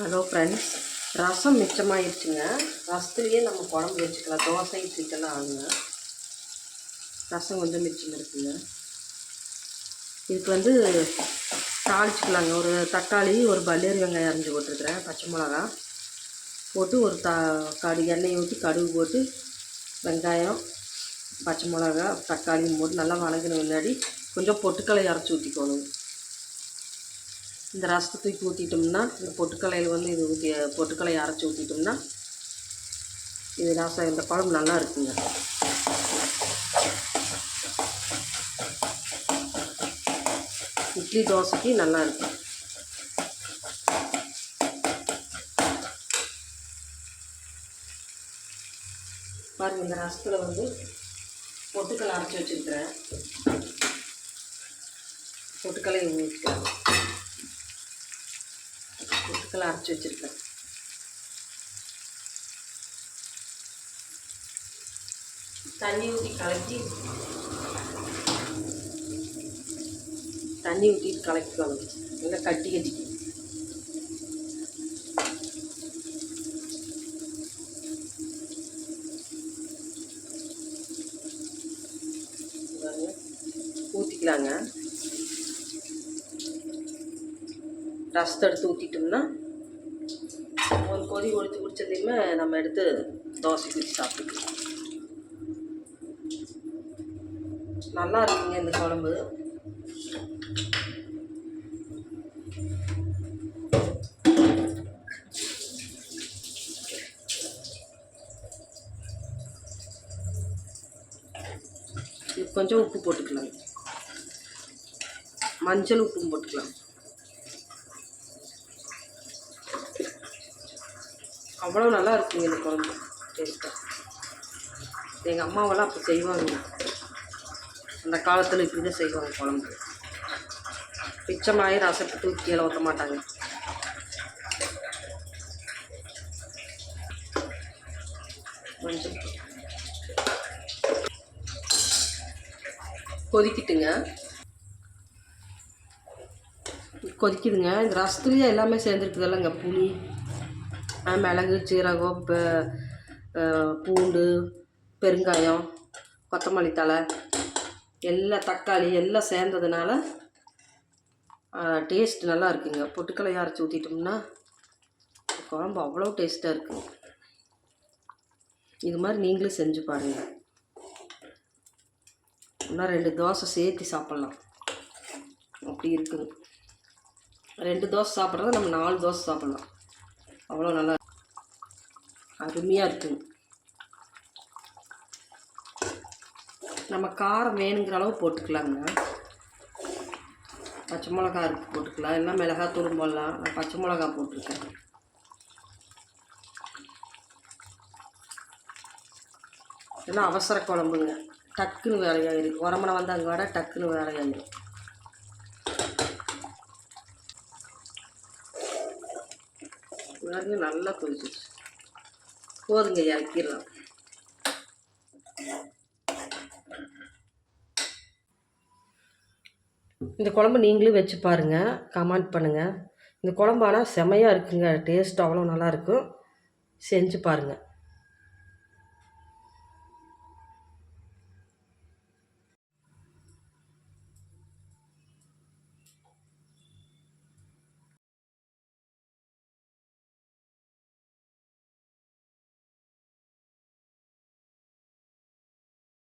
Hello friends ரசம் மிச்சமாகிடுச்சுங்க ரசத்துலேயே நம்ம குழம்பு வச்சுக்கலாம். தோசை இட்லிக்கெல்லாம் ஆகுங்க ரசம் கொஞ்சம் மிச்சம் இருக்குங்க. இதுக்கு வந்து தாளிச்சுக்கலாங்க. ஒரு தக்காளி ஒரு பல்லேரி வெங்காயம் அரைஞ்சி போட்டிருக்கிறேன். பச்சை மிளகா போட்டு ஒரு த கடு எண்ணெய் ஊற்றி கடுகு போட்டு வெங்காயம் பச்சை மிளகா தக்காளியும் போட்டு நல்லா வணங்கின முன்னாடி கொஞ்சம் பொட்டுக்கலை அரைச்சி ஊற்றிக்கணும் இந்த ரசத்தை தூக்கி ஊற்றிட்டோம்னா இந்த பொட்டுக்கலையில் வந்து இது ஊற்றி பொட்டுக்கலையை அரைச்சி ஊற்றிட்டோம்னா இது ரசம் இந்த குழம்பு நல்லா இருக்குங்க. இட்லி தோசைக்கு நல்லா இருக்கும் பாருங்கள் இந்த ரசத்தில் வந்து பொட்டுக்கலை அரைச்சி வச்சுருக்கிறேன். பொட்டுக்கலை ஊற்றிக்கிறேன் பொட்டுக்கலை அரைச்சி வச்சுருக்கேன். தண்ணி ஊற்றி கலக்கி தண்ணி ஊற்றி கலக்கிக்கணும் நல்லா கட்டி கட்டிக்கு ஊற்றிக்கலாங்க ரசத்தை எடுத்து ஊற்றிட்டோம்னா ஒரு கொதி ஒழித்து குடிச்சதையுமே நம்ம எடுத்து தோசை ஊற்றி சாப்பிட்டுக்கலாம். நல்லா இருக்குங்க இந்த குழம்பு. கொஞ்சம் உப்பு போட்டுக்கலாம். மஞ்சள் உப்பும் போட்டுக்கலாம். அவ்வளோ நல்லா இருக்குங்க இந்த குழம்பு. டேஸ்ட்டாக எங்கள் அம்மாவெல்லாம் அப்போ செய்வாங்க. அந்த காலத்தில் இப்படி தான் செய்வாங்க குழம்பு. பிச்சமாயி ரசத்தை தூக்கி கீழே ஊற்ற மாட்டாங்க. கொதிக்கிட்டுங்க. கொதிக்குதுங்க. இந்த ரசத்துலேயே எல்லாமே சேர்ந்துருக்குதுல்லங்க புளி மிளகு சீரகம் பூண்டு பெருங்காயம் கொத்தமல்லி தழை எல்லா தக்காளி எல்லாம் சேர்ந்ததுனால டேஸ்ட் நல்லா இருக்குங்க. பொட்டுக்கலை அரைச்சி ஊற்றிட்டோம்னா குழம்பு அவ்வளோ டேஸ்ட்டாக இருக்குது இது மாதிரி நீங்களும் செஞ்சு பாருங்கள் இன்னும் ரெண்டு தோசை சேர்த்து சாப்பிட்லாம். அப்படி இருக்குது. ரெண்டு தோசை சாப்பிட்றத நம்ம நாலு தோசை சாப்பிட்லாம். அவ்வளோ நல்லா அருமையாக இருக்குங்க நம்ம காரம் வேணுங்கிற அளவு போட்டுக்கலாங்க. பச்சை மிளகா இருக்கு போட்டுக்கலாம். இல்லை மிளகாத்தூள் போடலாம். நான் பச்சை மிளகா போட்டிருக்கேன். ஏன்னா அவசர குழம்புங்க. டக்குன்னு வேலையாயிரும். உரமனை வந்து அங்கே வர டக்குன்னு வேலையாயிரும். நல்லா கொதிச்சிச்சு போதுங்க இறக்கிடலாம். இந்த குழம்பு நீங்களும் வச்சு பாருங்கள் கமெண்ட் பண்ணுங்கள் இந்த குழம்பு ஆனால் செமையாக இருக்குங்க டேஸ்ட் அவ்வளோ நல்லா இருக்கும். செஞ்சு பாருங்கள்